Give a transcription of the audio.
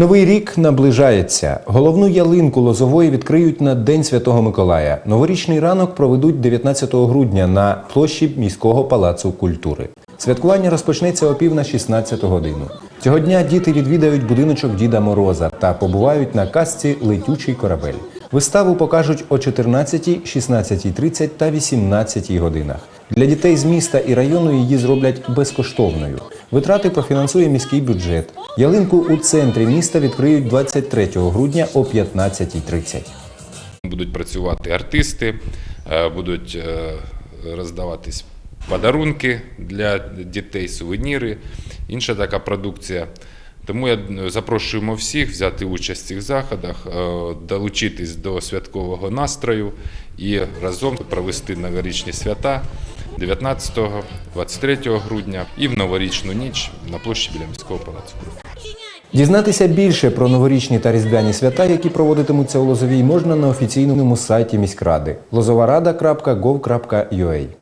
Новий рік наближається. Головну ялинку Лозової відкриють на День Святого Миколая. Новорічний ранок проведуть 19 грудня на площі міського палацу культури. Святкування розпочнеться о пів на 16 годину. Цього дня діти відвідають будиночок Діда Мороза та побувають на казці Летючий корабель. Виставу покажуть о 14, 16.30 та 18 годинах. Для дітей з міста і району її зроблять безкоштовною. Витрати профінансує міський бюджет. Ялинку у центрі міста відкриють 23 грудня о 15.30. Будуть працювати артисти, е, будуть е, роздаватись подарунки для дітей, сувеніри, інша така продукція. Тому я запрошуємо всіх взяти участь в цих заходах, е, долучитись до святкового настрою і разом провести новорічні свята 19-23 грудня і в новорічну ніч на площі біля міського палацу. Дізнатися більше про новорічні та різдвяні свята, які проводитимуться у Лозовій, можна на офіційному сайті міськради lozovaraда.gov.ua.